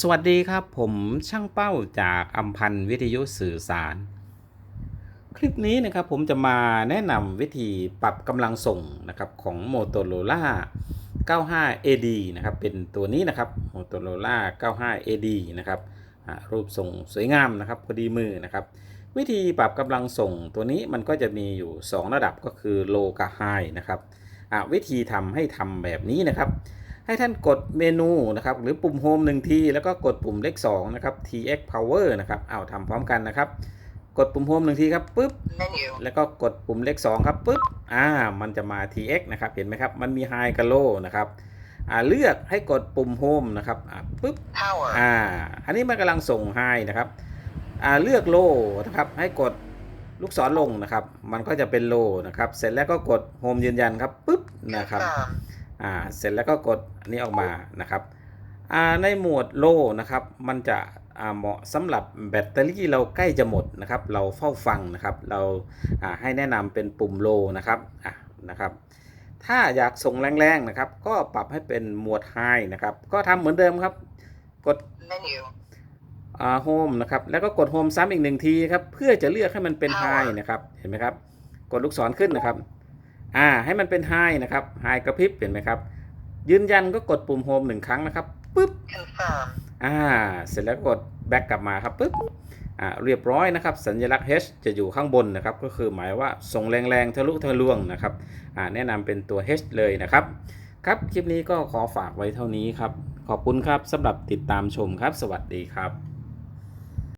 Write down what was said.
สวัสดีครับผมช่างเป้าจากอัมพันธ์วิทยุสื่อสาร คลิปนี้นะครับผมจะมาแนะนำวิธีปรับกำลังส่งนะครับของ Motorola 95 AD นะครับเป็นตัวนี้นะครับ Motorola 95 AD นะครับรูปทรงสวยงามนะครับพอดีมือนะครับ วิธีปรับกำลังส่งตัวนี้มันก็จะมีอยู่ 2 ระดับก็คือ low กับ high นะครับวิธีทำให้ทำแบบนี้นะครับ ให้ท่านกดเมนูนะครับหรือปุ่มโฮมหนึ่งทีแล้วก็กดปุ่มเลข2นะครับ TX Power นะครับเอาทำพร้อมกันนะครับ กดปุ่มโฮมหนึ่งทีครับปุ๊บ menu แล้วก็กดปุ่มเลข2ครับปุ๊บอ่ามันจะมา TX นะครับเห็นไหมครับมันมี High กับ Low นะครับอ่าเลือกให้กดปุ่มโฮมนะครับอ่าปุ๊บ power อ่าอันนี้มันกำลังส่ง High นะครับอ่าเลือก Low นะครับให้กดลูกศรลงนะครับ มันก็จะเป็น Low นะครับ เสร็จแล้วก็กดโฮมยืนยันครับปุ๊บนะครับ confirm อ่าเสร็จแล้วก็กดอันนี้ออกมานะครับอ่าในหมวดโลนะครับ มันจะอ่าเหมาะสำหรับแบตเตอรี่เราใกล้จะหมดนะครับ เราเฝ้าฟังนะครับ เราอ่าให้แนะนำเป็นปุ่มโลนะครับอะนะครับ ถ้าอยากส่งแรงๆนะครับ ก็ปรับให้เป็นหมวดไฮนะครับ ก็ทำเหมือนเดิมครับ กด menu อ่าโฮมนะครับ แล้วก็กดโฮมซ้ำอีกหนึ่งทีครับ เพื่อจะเลือกให้มันเป็นไฮ Power นะครับ เห็นไหมครับ กดลูกศรขึ้นนะครับ อ่าให้มันเป็นไฮนะครับไฮกระพริบเห็นไหมครับ ยืนยันก็กดปุ่มโฮมหนึ่งครั้งนะครับปึ๊บ confirm อ่าเสร็จแล้วกดแบ็กกลับมาครับปึ๊บอ่าเรียบร้อยนะครับ สัญลักษณ์ H จะอยู่ข้างบนนะครับ ก็คือหมายว่าส่งแรงๆทะลุทะลวงนะครับอ่าแนะนำเป็นตัว H เลยนะครับ ครับคลิปนี้ก็ขอฝากไว้เท่านี้ครับ ขอบคุณครับสำหรับติดตามชมครับ สวัสดีครับ